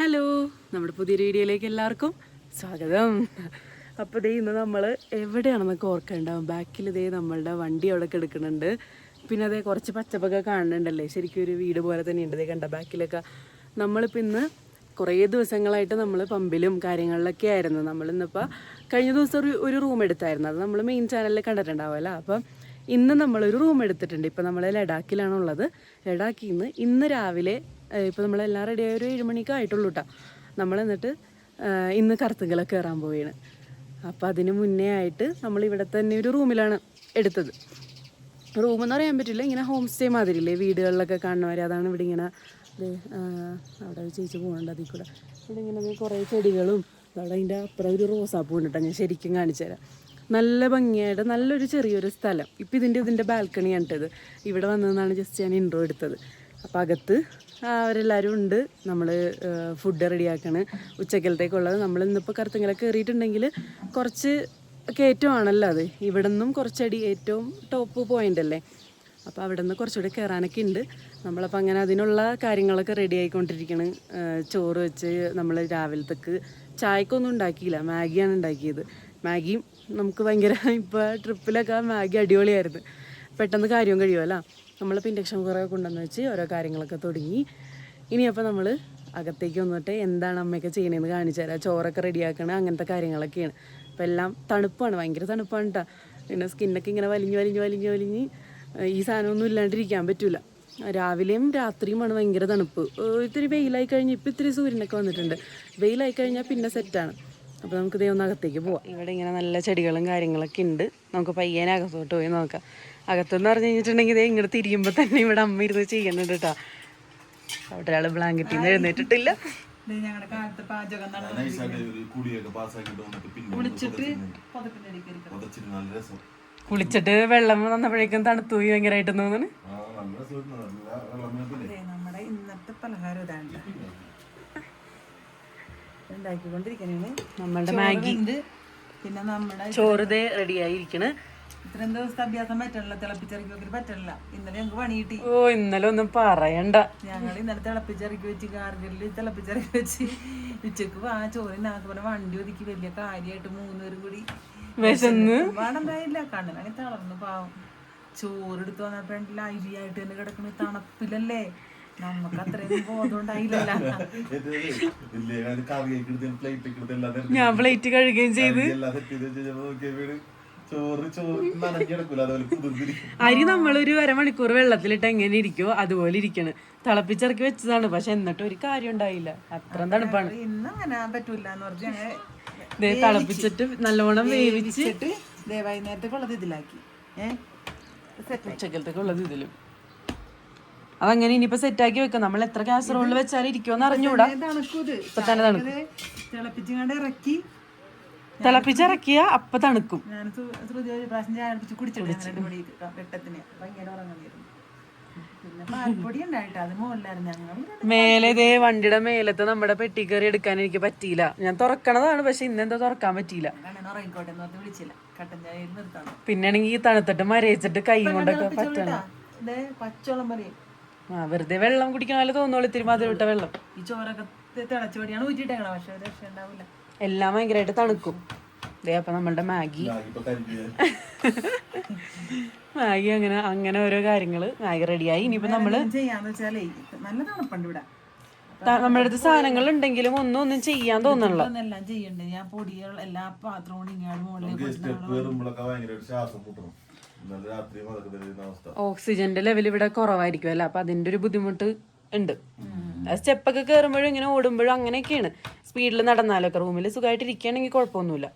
Hello നമ്മുടെ പുതിയൊരു വീഡിയോയിലേക്ക് എല്ലാവർക്കും സ്വാഗതം. അപ്പോൾ ദേ ഇന്ന് നമ്മൾ എവിടെയാണെന്നൊക്കെ ഓർക്കണ്ടാവും. ബാക്കിൽ ദേ നമ്മളുടെ വണ്ടി അവിടെ കിടക്കുന്നുണ്ട്. പിന്നെ അതേ കുറച്ച് പച്ചപ്പൊക്കെ കാണുന്നുണ്ടല്ലേ? ശരിക്കും ഒരു വീട് പോലെ തന്നെ ഉണ്ട് ദേ കണ്ട ബാക്കിലൊക്കെ നമ്മളിപ്പോൾ ഇന്ന് കുറേ ദിവസങ്ങളായിട്ട് നമ്മൾ പമ്പിലും കാര്യങ്ങളിലൊക്കെ ആയിരുന്നു. നമ്മൾ ഇന്നിപ്പോൾ കഴിഞ്ഞ ദിവസം ഒരു ഒരു റൂം എടുത്തായിരുന്നു. അത് നമ്മൾ മെയിൻ ചാനലിൽ കണ്ടിട്ടുണ്ടാവുമല്ലോ അപ്പം ഇന്ന് നമ്മളൊരു റൂം എടുത്തിട്ടുണ്ട്. ഇപ്പം നമ്മൾ ലഡാക്കിലാണുള്ളത്. ലഡാക്കിൽ നിന്ന് ഇന്ന് രാവിലെ ഇപ്പോൾ നമ്മളെല്ലാം റെഡി ആയ ഒരു ഏഴ് മണിക്ക് ആയിട്ടുള്ളൂ കേട്ടോ നമ്മൾ എന്നിട്ട് ഇന്ന് കറുത്തുകളെ കയറാൻ പോവുകയാണ് അപ്പം അതിന് മുന്നേ ആയിട്ട് നമ്മൾ ഇവിടെ തന്നെ ഒരു റൂമിലാണ് എടുത്തത്. റൂം എന്ന് പറയാൻ പറ്റില്ല ഇങ്ങനെ ഹോം സ്റ്റേ മാതിരില്ലേ വീടുകളിലൊക്കെ കാണുന്നവർ അതാണ് ഇവിടെ ഇങ്ങനെ അവിടെ ചേച്ചി പോകുന്നുണ്ട് അതിൽ കൂടെ. ഇവിടെ ഇങ്ങനെ കുറേ ചെടികളും അവിടെ അതിന്റെ അപ്പുറം ഒരു റോസാപ്പൂ ഉണ്ട് ഞാൻ ശരിക്കും കാണിച്ചു തരാം. നല്ല ഭംഗിയായിട്ട് നല്ലൊരു ചെറിയൊരു സ്ഥലം. ഇപ്പം ഇതിന്റെ ഇതിന്റെ ബാൽക്കണിയാണ് കേട്ടത് ഇവിടെ വന്നതെന്നാണ് ജസ്റ്റ് ഞാൻ ഇൻട്രോ എടുത്തത്. അപ്പോൾ അകത്ത് അവരെല്ലാവരും ഉണ്ട്. നമ്മൾ ഫുഡ് റെഡിയാക്കണ് ഉച്ചക്കലത്തേക്കുള്ളത്. നമ്മൾ ഇന്നിപ്പോൾ കറുത്തിങ്ങനെ കയറിയിട്ടുണ്ടെങ്കിൽ കുറച്ച് കയറ്റമാണല്ലോ അത്. ഇവിടെ നിന്നും കുറച്ചടി ഏറ്റവും ടോപ്പ് പോയിന്റ് അല്ലേ? അപ്പോൾ അവിടെ നിന്ന് കുറച്ചുകൂടി കയറാനൊക്കെ ഉണ്ട്. നമ്മളപ്പോൾ അങ്ങനെ അതിനുള്ള കാര്യങ്ങളൊക്കെ റെഡി ആയിക്കൊണ്ടിരിക്കണം. ചോറ് വെച്ച് നമ്മൾ രാവിലത്തേക്ക് ചായക്കൊന്നും ഉണ്ടാക്കിയില്ല. മാഗിയാണ് ഉണ്ടാക്കിയത്. മാഗിയും നമുക്ക് ഭയങ്കര ഇപ്പോൾ ട്രിപ്പിലൊക്കെ മാഗി അടിപൊളിയായിരുന്നു. പെട്ടെന്ന് കാര്യവും കഴിയുമല്ലോ? നമ്മളിപ്പോൾ ഇൻഡക്ഷൻ കുക്കറൊക്കെ കൊണ്ടുവന്ന് വെച്ച് ഓരോ കാര്യങ്ങളൊക്കെ തുടങ്ങി. ഇനി അപ്പോൾ നമ്മൾ അകത്തേക്ക് വന്നിട്ട് എന്താണ് അമ്മയൊക്കെ ചെയ്യണതെന്ന് കാണിച്ചു തരാം. ചോറൊക്കെ റെഡിയാക്കണം അങ്ങനത്തെ കാര്യങ്ങളൊക്കെയാണ്. അപ്പോൾ എല്ലാം തണുപ്പാണ് ഭയങ്കര തണുപ്പാണ് കേട്ടോ പിന്നെ സ്കിന്നൊക്കെ ഇങ്ങനെ വലിഞ്ഞ് വലിഞ്ഞ് വലിഞ്ഞ് വലിഞ്ഞ് ഈ സാധനമൊന്നും ഇല്ലാണ്ടിരിക്കാൻ പറ്റില്ല രാവിലെയും രാത്രിയുമാണ് ഭയങ്കര തണുപ്പ്. ഇത്തിരി വെയിലായി കഴിഞ്ഞ് ഇപ്പം ഇത്തിരി സൂര്യനൊക്കെ വന്നിട്ടുണ്ട്. വെയിലായി കഴിഞ്ഞാൽ പിന്നെ സെറ്റാണ് അപ്പോൾ നമുക്ക് ദേ ഒന്ന് അകത്തേക്ക് പോവാം. ഇവിടെ ഇങ്ങനെ നല്ല ചെടികളും കാര്യങ്ങളൊക്കെ ഉണ്ട്. നമുക്ക് പയ്യനെ അകത്തോട്ട് പോയി നോക്കാം. അകത്തെന്ന് പറഞ്ഞു കഴിഞ്ഞിട്ടുണ്ടെങ്കിൽ ഇതേ ഇങ്ങോട്ട് തിരിയുമ്പോൾ തന്നെ ഇവിടെ അമ്മ ഇരുന്ന് ചെയ്യുന്നുണ്ട് കേട്ടോ അവിടെ ഒരാൾ ബ്ലാങ്കറ്റിൽ നിന്ന് എഴുന്നേറ്റിട്ടില്ല. ഞങ്ങളുടെ കാലത്ത് പാചകം കുളിച്ചിട്ട് വെള്ളം വന്നപ്പോഴേക്കും തണുത്തു പോയി ഭയങ്കരമായിട്ട് തോന്നുന്നു. നമ്മുടെ ഇന്നത്തെ പലഹാരം ഇതാണ് ഉണ്ടാക്കിക്കൊണ്ടിരിക്കണേ നമ്മളുടെ മാഗി. ഉണ്ട്. പിന്നെ നമ്മുടെ ചോറ് ദേ റെഡി ആയിരിക്കണ് ഇത്രയും ദിവസത്തെ അഭ്യാസം പറ്റണില്ല തിളപ്പിച്ചിറക്കി വെക്കൽ പറ്റണില്ല. ഇന്നലെ ഞങ്ങൾക്ക് പണി കിട്ടി. ഓ ഇന്നലെ ഒന്നും പറയണ്ട. ഞങ്ങൾ ഇന്നലെ തിളപ്പിച്ചിറക്കി വെച്ച് കാർഗിലിൽ തിളപ്പിച്ചിറക്കി വെച്ച്. ഉച്ചയ്ക്ക് ആ ചോറിനാക്ക് പോലെ വണ്ടി ഒതുക്കി വലിയ കാര്യമായിട്ട് മൂന്നുപേരും കൂടി വിശന്ന്. പാടുണ്ടായില്ല കണ്ണിനാണെങ്കിൽ തളർന്നു പാവം. ചോറെടുത്ത് വന്നപ്പോ അരിയായിട്ട് തന്നെ കിടക്കണ തണുപ്പിലല്ലേ? നമുക്ക് അത്രയും ബോധം ഉണ്ടായില്ലല്ലോ. ഞാൻ പ്ലേറ്റ് കഴുകുകയും ചെയ്ത്. ചോറ് ചോറ് നനഞ്ഞെടുക്കൂല അതുപോലെ കുതിർന്നിരിക്കും അരി നമ്മളൊരു അരമണിക്കൂർ വെള്ളത്തിലിട്ട് എങ്ങനെ ഇരിക്കോ അതുപോലെ ഇരിക്കണ്. തിളപ്പിച്ചിറക്കി വെച്ചതാണ് പക്ഷെ എന്നിട്ട് ഒരു കാര്യം ഉണ്ടായില്ല. അത്ര തണുപ്പാണ്. ഇന്ന് അങ്ങനെ പറ്റൂല എന്ന് ദേ തിളപ്പിച്ചിട്ട് നല്ലോണം വേവിച്ച് വേവിച്ചിട്ട് ദേ വൈകുന്നേരത്തേക്കുള്ളത് ഇതിലാക്കി. ഏഹ് സെറ്റ് ഉച്ചക്കലത്തേക്ക് ഉള്ളത് ഇതിലും. അതങ്ങനെ ഇനിയിപ്പോ സെറ്റാക്കി വെക്കാം. നമ്മൾ എത്ര കാസറോളിൽ വെച്ചാൽ ഇരിക്കുമെന്ന് അറിഞ്ഞൂടാ. തണുക്കൂത് ഇപ്പൊ തന്നെ തണുക്കും. ഇറക്കി. തിളപ്പിച്ചിറക്കിയ അപ്പൊ തണുക്കും. മേലെ ഇതേ വണ്ടിയുടെ മേലത്തെ നമ്മുടെ പെട്ടിക്കറി എടുക്കാൻ എനിക്ക് പറ്റിയില്ല. ഞാൻ തുറക്കണതാണ് പക്ഷെ ഇന്നെന്തോ തുറക്കാൻ പറ്റിയില്ല. ഈ തണുത്തിട്ട് മരയിച്ചിട്ട് കൈ കൊണ്ടൊക്കെ പറ്റണം. പറയും. ആ വെറുതെ വെള്ളം കുടിക്കാൻ പോലെ തോന്നുള്ളൂ ഇത്തിരി മധുരം ഇട്ട വെള്ളം. ഈ ചോറൊക്കെ തിളച്ചു ഊറ്റിട്ടേക്കണം ഊറ്റിട്ടേക്കണ പക്ഷെ രക്ഷ ഉണ്ടാവില്ല എല്ലാം ഭയങ്കരമായിട്ട് തണുക്കും. ദേ അപ്പൊ നമ്മളുടെ മാഗി. മാഗി അങ്ങനെ അങ്ങനെ ഓരോ കാര്യങ്ങൾ മാഗി റെഡിയായി. ഇനിയിപ്പോ നമ്മൾ ചെയ്യാന്ന് വെച്ചാലേ നല്ല തണുപ്പുണ്ട് ഇവിടെ. നമ്മുടെ അടുത്ത് സാധനങ്ങൾ ഉണ്ടെങ്കിലും ഒന്നും ഒന്നും ചെയ്യാൻ തോന്നണല്ലോ. എല്ലാം ചെയ്യണ്ട്? ഞാൻ പൊടികൾ എല്ലാ പാത്രവും ഓക്സിജന്റെ ലെവൽ ഇവിടെ കുറവായിരിക്കും അല്ല അപ്പൊ അതിന്റെ ഒരു ബുദ്ധിമുട്ട് ഉണ്ട്. സ്റ്റെപ്പൊക്കെ കയറുമ്പോഴും ഇങ്ങനെ ഓടുമ്പോഴും അങ്ങനെയൊക്കെയാണ്. സ്പീഡിൽ നടന്നാലൊക്കെ റൂമിൽ സുഖമായിട്ട് ഇരിക്കുകയാണെങ്കിൽ കുഴപ്പമൊന്നുമില്ല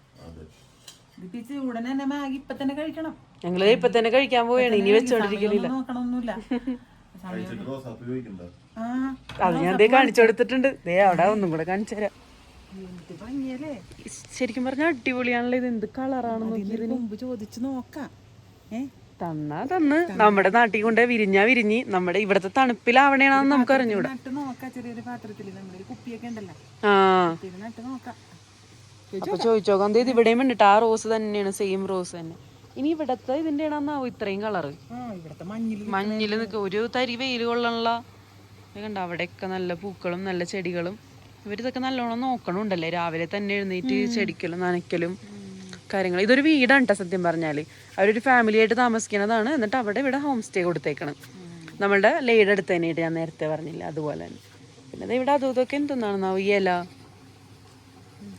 ഉടനെ തന്നെ മാഗി ഇപ്പൊ തന്നെ കഴിക്കണം. ഞങ്ങൾ ഇപ്പൊ തന്നെ കഴിക്കാൻ പോവുകയാണ് ഇനി വെച്ചോണ്ടിരിക്കലില്ല. അത് ഞാൻ ദേ കാണിച്ചു കൊടുത്തിട്ടുണ്ട്. ദേ അവിടെ ഒന്നും കൂടെ കാണിച്ചു തരാം. ശരിക്കും പറഞ്ഞാൽ അടിപൊളിയാണല്ലോ ഇത്. എന്ത് കളറാണെന്ന് ഇതിന് മുമ്പ് ചോദിച്ചു നോക്കാം. ഏ? തന്നാ തന്ന് നമ്മുടെ നാട്ടിൽ കൊണ്ട് വിരിഞ്ഞാ വിരിഞ്ഞ് നമ്മുടെ ഇവിടത്തെ തണുപ്പിലാവണേണെന്ന് നമുക്ക് അറിഞ്ഞൂടാ. നോക്കാം ആ. നോക്കാം. അപ്പൊ ചോദിച്ചോക്കാം ഇത് ഇവിടെയും വേണ്ടിട്ട് ആ റോസ് തന്നെയാണ് സെയിം റോസ് തന്നെ. ഇനി ഇവിടത്തെ ഇതിന്റെ ആണെന്നാവും ഇത്രയും കളറ് മഞ്ഞിൽ നിൽക്കുക ഒരു തരി വെയിൽ കൊള്ളണല്ല കണ്ട അവിടെയൊക്കെ നല്ല പൂക്കളും നല്ല ചെടികളും. ഇവരിതൊക്കെ നല്ലോണം നോക്കണുണ്ടല്ലേ? രാവിലെ തന്നെ എഴുന്നേറ്റ് ചെടിക്കലും നനയ്ക്കലും. കാര്യങ്ങൾ. ഇതൊരു വീടാണ് കേട്ടോ സത്യം പറഞ്ഞാൽ അവരൊരു ഫാമിലി ആയിട്ട് താമസിക്കുന്നതാണ്. എന്നിട്ട് അവിടെ ഇവിടെ ഹോം സ്റ്റേ കൊടുത്തേക്കണം. നമ്മളുടെ ലേഡ് അടുത്ത് തന്നെയായിട്ട് ഞാൻ നേരത്തെ പറഞ്ഞില്ല. അതുപോലെ തന്നെ. പിന്നെ ഇവിടെ അതും ഇതൊക്കെ എന്തൊന്നാണെന്നാവും? ഈ ഇല.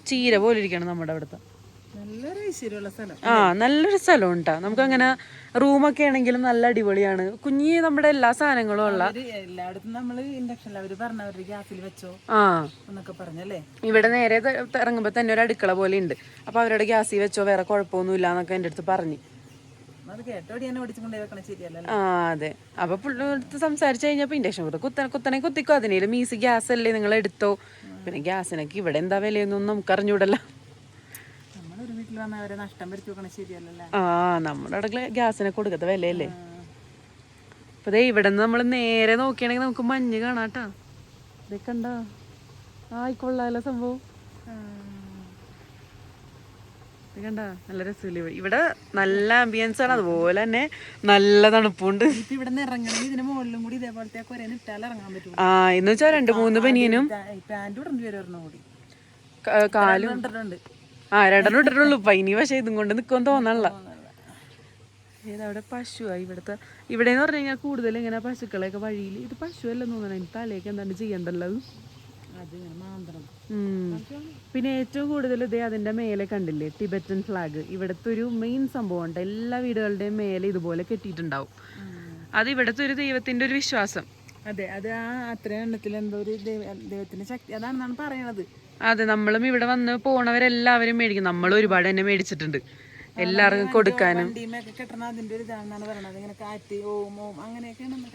ചീര പോലെ ഇരിക്കണം നമ്മുടെ അവിടുത്തെ. ആ നല്ലൊരു സ്ഥലം. ഉണ്ടാ നമുക്ക് അങ്ങനെ റൂമൊക്കെ ആണെങ്കിലും നല്ല അടിപൊളിയാണ്. കുഞ്ഞി നമ്മുടെ എല്ലാ സാധനങ്ങളും ഉള്ള അവർ എല്ലായിടത്തും നമ്മൾ ഇൻഡക്ഷനിൽ അവർ പറഞ്ഞവര് ഗ്യാസിൽ വെച്ചോ ആ. എന്നൊക്കെ പറഞ്ഞല്ലേ? ഇവിടെ നേരെ ഇറങ്ങുമ്പോ തന്നെ ഒരു അടുക്കള പോലെ ഉണ്ട്. അപ്പൊ അവരുടെ ഗ്യാസിൽ വെച്ചോ വേറെ കുഴപ്പമൊന്നും ഇല്ല എന്നൊക്കെ എന്റെ അടുത്ത് പറഞ്ഞു. ആ അതെ. അപ്പൊ പുള്ളിടുത്ത് സംസാരിച്ചു കഴിഞ്ഞപ്പോ ഇൻഡക്ഷൻ കുത്ത കുത്തനെ കുത്തനെ കുത്തിക്കോ. അതിനേലും മീസ് ഗ്യാസ് അല്ലേ നിങ്ങൾ എടുത്തോ. പിന്നെ ഗ്യാസിനൊക്കെ ഇവിടെ എന്താ വിലയൊന്നും നമുക്ക് അറിഞ്ഞൂടല്ലോ നമ്മളൊരു വീട്ടിൽ വന്ന അവരെ നഷ്ടം വരുത്തി വെക്കണ ശരിയല്ലല്ലോ ആ നമ്മുടെ അവിടെ ഗ്യാസിനെ കൊടുക്കത്തെ വിലയല്ലേ? അപ്പൊ ദേ ഇവിടെ നിന്ന് നമ്മൾ നേരെ നോക്കിയാണെങ്കിൽ നമുക്ക് മഞ്ഞ് കാണാട്ടാ. ഇതൊക്കെ ഉണ്ടോ ആയിക്കൊള്ളാലോ സംഭവം. കണ്ടാ? നല്ല രസമില്ല? ഇവിടെ നല്ല ആംബിയൻസ് ആണ്. അതുപോലെ തന്നെ നല്ല തണുപ്പുണ്ട്. ഇവിടെ ഇറങ്ങണമെങ്കിൽ ഇതിന് മുകളിലും കൂടി ഇതേപോലത്തെ ഇറങ്ങാൻ പറ്റും. ആ എന്ന് വെച്ചാൽ രണ്ട് മൂന്ന് പനിയനും പാന്റ് കൂടി. കാലും. കണ്ടിട്ടുണ്ട്. ആ രണ്ടെണ്ണം ഇട്ടിട്ടുള്ളൂ. പനി പക്ഷെ ഇതും കൊണ്ട് നിൽക്കുമെന്ന് തോന്നണല്ല. ഏതവിടെ പശുവാ? ഇവിടുത്തെ ഇവിടെ എന്ന് പറഞ്ഞു കഴിഞ്ഞാൽ കൂടുതൽ ഇങ്ങനെ പശുക്കളെയൊക്കെ വഴിയിൽ ഇത് പശു അല്ലെന്ന് തോന്നണം? എനിക്ക് തലയൊക്കെ എന്താണ് ചെയ്യണ്ടല്ലത് പിന്നെ ഏറ്റവും കൂടുതൽ ഇതേ അതിന്റെ മേലെ കണ്ടില്ലേ? Tibetan flag. ഇവിടുത്തെ ഒരു മെയിൻ സംഭവം ഉണ്ട്. എല്ലാ വീടുകളുടെയും മേലെ ഇതുപോലെ കെട്ടിയിട്ടുണ്ടാവും. അത് ഇവിടുത്തെ ഒരു ദൈവത്തിന്റെ ഒരു വിശ്വാസം. അതെ അത് ആ അത്രയും എണ്ണത്തിൽ എന്തോ ഒരു ദൈവ- ദൈവത്തിന്റെ ശക്തി. അതാണെന്നാണ് പറയണത്. അതെ നമ്മളും ഇവിടെ വന്ന് പോണവരെല്ലാവരും മേടിക്കും. നമ്മൾ ഒരുപാട് തന്നെ മേടിച്ചിട്ടുണ്ട്. എല്ലാവർക്കും കൊടുക്കാനും.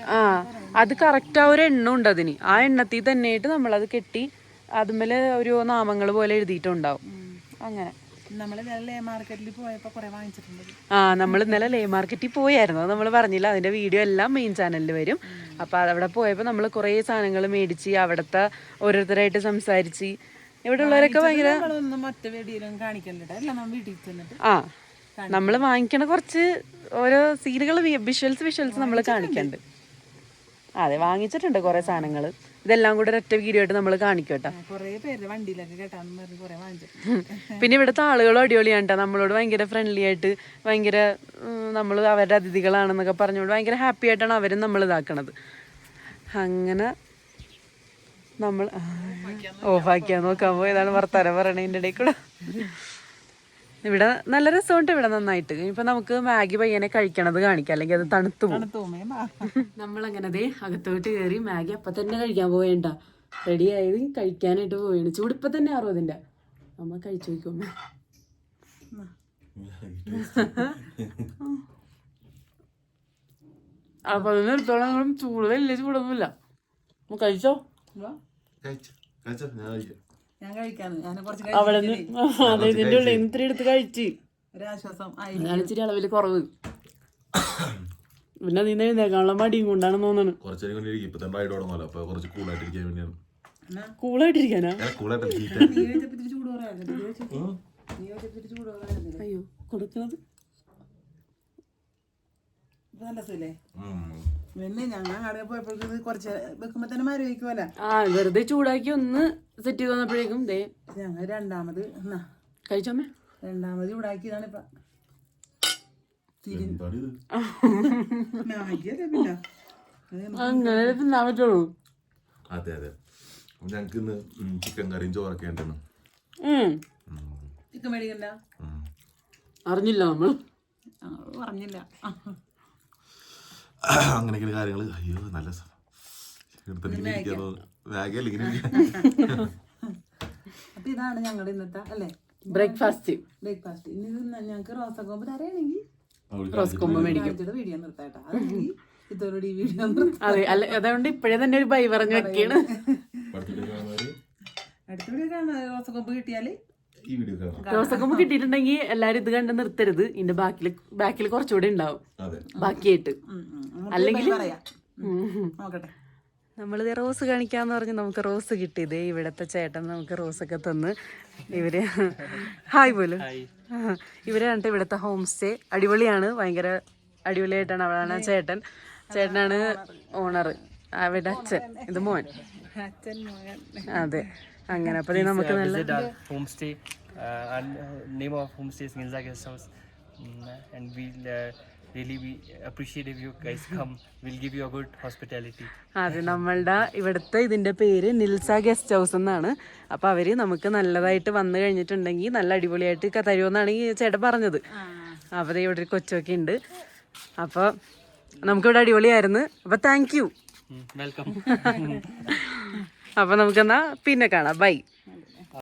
ആ അത് കറക്റ്റ് ആ ഒരു എണ്ണം ഉണ്ട് അതിന്. ആ എണ്ണത്തിൽ നമ്മൾ അത് കെട്ടി അതുമേലെ ഒരു നാമങ്ങൾ പോലെ എഴുതിയിട്ടുണ്ടാവും. അങ്ങനെ. ആ നമ്മൾ ഇന്നലെ ലേ മാർക്കറ്റിൽ പോയായിരുന്നു. നമ്മൾ പറഞ്ഞില്ല. അതിന്റെ വീഡിയോ എല്ലാം മെയിൻ ചാനലിൽ വരും. അപ്പൊ അവിടെ പോയപ്പോൾ നമ്മൾ കുറേ സാധനങ്ങൾ മേടിച്ച് അവിടുത്തെ ഓരോരുത്തരായിട്ട് സംസാരിച്ച് ഇവിടെ ഉള്ളവരൊക്കെ ഭയങ്കര മറ്റു എല്ലാം നമ്മൾ വീട്ടിൽ ചെന്നിട്ട് ആ നമ്മൾ വാങ്ങിക്കണ കുറച്ച് ഓരോ സീനുകൾ വിഷ്വൽസ് വിഷ്വൽസ് നമ്മൾ കാണിക്കണ്ട്. അതെ വാങ്ങിച്ചിട്ടുണ്ട് കുറേ സാധനങ്ങൾ ഇതെല്ലാം കൂടെ ഒരൊറ്റ വീഡിയോ ആയിട്ട് നമ്മൾ കാണിക്കും കേട്ടോ. കുറെ പേര് വണ്ടിയിലൊക്കെ കേട്ടാന്ന് പറഞ്ഞ് വാങ്ങിച്ചു പിന്നെ ഇവിടുത്തെ ആളുകളും അടിപൊളിയാണ്. നമ്മളോട് ഭയങ്കര ഫ്രണ്ട്ലി ആയിട്ട് ഭയങ്കര നമ്മൾ അവരുടെ അതിഥികളാണെന്നൊക്കെ പറഞ്ഞുകൊണ്ട് ഭയങ്കര ഹാപ്പി ആയിട്ടാണ് അവരും നമ്മൾ ഇതാക്കണത്. അങ്ങനെ നമ്മൾ ഓഫാക്കിയാ നോക്കാൻ പോയതാണ് വർത്താനം പറയണതിന്റെ ഇടയിൽ കൂടെ? ഇവിടെ നല്ല രസമുണ്ട് ഇവിടെ നന്നായിട്ട്. ഇപ്പൊ നമുക്ക് മാഗി പയ്യനെ കഴിക്കണത് കാണിക്കാം. അല്ലെങ്കിൽ അത് തണുത്തു തോമേ നമ്മളങ്ങനെ ദേ അകത്തോട്ട് കയറി മാഗി അപ്പൊ തന്നെ കഴിക്കാൻ പോവേണ്ട. റെഡി ആയത് കഴിക്കാനായിട്ട് പോയാണ് ചൂടിപ്പ തന്നെ ആറോ അതിന്റെ? അമ്മ കഴിച്ചു നോക്കും അപ്പൊ അതിനെടുത്തോളം ചൂട് വലിയ ചൂടൊന്നുമില്ല. കഴിച്ചോ? ഞാൻ കഴിക്കാം. ഞാൻ കഴിക്കാന്ന് ഞാൻ കുറച്ച് അവിടെ നിന്ന് അതെ ഇതിന്റെ ഉള്ളിൽ നിന്ന് ഇത്തിരി എടുത്ത് കഴിച്ച്. ഒരാശ്വാസം ആയി. അതാണ് ഇച്ചിരി അളവിൽ കുറവ്. പിന്നെ അതിന് എഴുന്നേക്കാനുള്ള മടിയും കൊണ്ടാണ് തോന്നുന്നത് കുറച്ചു കൊണ്ടിരിക്കും. ഇപ്പൊ തന്നെ റൈഡ് തുടങ്ങുമല്ലോ അപ്പൊ കുറച്ച് കൂളായിട്ടിരിക്കാൻ വേണ്ടിയാണ്. കൂളായിട്ടിരിക്കാനാ? കൂളായിട്ട് നീ ചോദിച്ചപ്പോ ഇത്തിരി ചൂട് പറയാറുണ്ട് നീ ചോദിച്ചപ്പോ ഇത്തിരി ചൂട് പറയാറുണ്ട് അയ്യോ കൊടുക്കണത്. ഇപ്പൊ നല്ല സുഖല്ലേ? പിന്നെ ഞങ്ങൾ കടയിൽ പോയപ്പോഴേക്കും ഇത് കുറച്ച് വെക്കുമ്പോ തന്നെ മരം വയ്ക്കുമല്ല ആ വെറുതെ ചൂടാക്കി ഒന്ന് സെറ്റ് ചെയ്ത് വന്നപ്പോഴേക്കും ദേ ഞങ്ങൾ രണ്ടാമത് എന്നാ? കഴിച്ചോമ്മേ രണ്ടാമത് ചൂടാക്കിയതാണ് ഇപ്പൊ. എന്താണ് ഇത് മാഗിയല്ലേ പിന്നെ. അങ്ങനെ തിന്നാൻ പറ്റുള്ളൂ. അതെ അതെ. ഞങ്ങക്ക് ഇന്ന് ചിക്കൻ കറിയും ചോറൊക്കെ ഉണ്ടെന്ന്. ഉം. ചിക്കൻ മേടിക്കണ്ട? അറിഞ്ഞില്ല നമ്മൾ ഞങ്ങൾ പറഞ്ഞില്ല അങ്ങനെയൊക്കെ കാര്യങ്ങൾ അയ്യോ നല്ല തന്നെ ഇങ്ങനെ. അപ്പൊ ഇതാണ് ഞങ്ങളുടെ ഇന്നത്തെ അല്ലേ? ബ്രേക്ക്ഫാസ്റ്റ് ബ്രേക്ക്ഫാസ്റ്റ് ഇനി ഇത് ഞങ്ങൾക്ക് റോസക്കൊമ്പ് തരയാണെങ്കിൽ അവിടെ റോസ് മേടിക്കും. വീഡിയോ നിർത്താട്ടാ. അതല്ലെങ്കിൽ ഇതോടുകൂടി ഈ വീഡിയോ അതെ അല്ല അതുകൊണ്ട് ഇപ്പോഴേ തന്നെ ഒരു ബൈ പറഞ്ഞു വെക്കാണ്. അടുത്ത വീഡിയോ വീഡിയോ റോസക്കൊമ്പ് കിട്ടിയാൽ ഈ വീഡിയോ കിട്ടിയിട്ടുണ്ടെങ്കിൽ എല്ലാരും ഇത് കണ്ട് നിർത്തരുത്. ഇതിന്റെ ബാക്കിൽ ബാക്കിൽ കുറച്ചുകൂടെ ഉണ്ടാവും. അതെ. ബാക്കിയായിട്ട്. അല്ലെങ്കിൽ. നോക്കട്ടെ. നമ്മളിത് റോസ് കാണിക്കാന്ന് പറഞ്ഞ് നമുക്ക് റോസ് കിട്ടിയത് ഇവിടത്തെ ചേട്ടൻ നമുക്ക് റോസൊക്കെ തന്ന്. ഇവർ ഹായ് പോലും. ഇവർ കണ്ടിട്ട് ഇവിടത്തെ ഹോം സ്റ്റേ അടിപൊളിയാണ്. ഭയങ്കര അടിപൊളിയായിട്ടാണ് അവളാണ് ചേട്ടൻ. ചേട്ടനാണ് ഓണർ അവിടെ അച്ഛൻ. ഇത് മോൻ. അതെ. അങ്ങനെ. അപ്പോൾ നമുക്ക് നല്ല home stay name of home uh, name guest house and we uh, be appreciate if you guys come. We'll give you a good hospitality. അതെ നമ്മളുടെ ഇവിടുത്തെ ഇതിന്റെ പേര് നിൽസ ഗസ്റ്റ് ഹൗസ് എന്നാണ്. അപ്പൊ അവർ നമുക്ക് നല്ലതായിട്ട് വന്നു കഴിഞ്ഞിട്ടുണ്ടെങ്കിൽ നല്ല അടിപൊളിയായിട്ട് ക- തരുമെന്നാണ് ഈ ചേട്ടൻ പറഞ്ഞത്. അപ്പൊ ദേ ഇവിടെ ഒരു കൊച്ചൊക്കെ ഉണ്ട്. അപ്പൊ നമുക്കിവിടെ അടിപൊളിയായിരുന്നു. അപ്പൊ താങ്ക് യു welcome. അപ്പൊ നമുക്കെന്നാ പിന്നെ കാണാം. ബൈ.